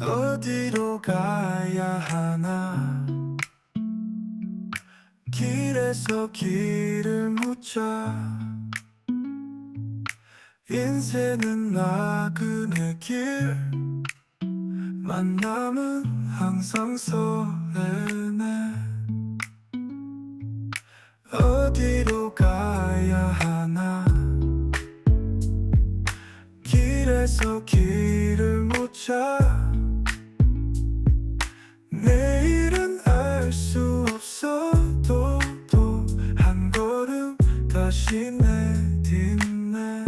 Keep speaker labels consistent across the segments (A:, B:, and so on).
A: 어디로 가야 하나? 길에서 길을 묻자. 인생은 나그네 길. 만남은 항상 설레네. 어디로 가야 하나? 길에서 길을 묻자 다시 내딛네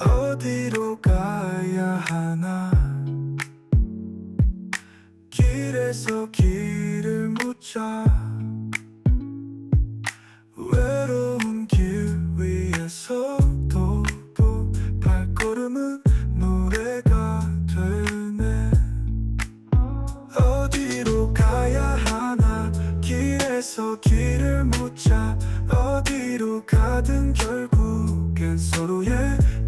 A: 어디로 가야 하나? 길에서 길을 묻자 길에서 길을 묻자 어디로 가든 결국엔 서로의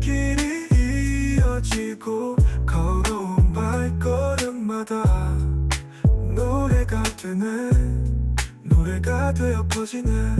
A: 길이 이어지고 걸어온 발걸음마다 노래가 되네. 노래가 되어 퍼지네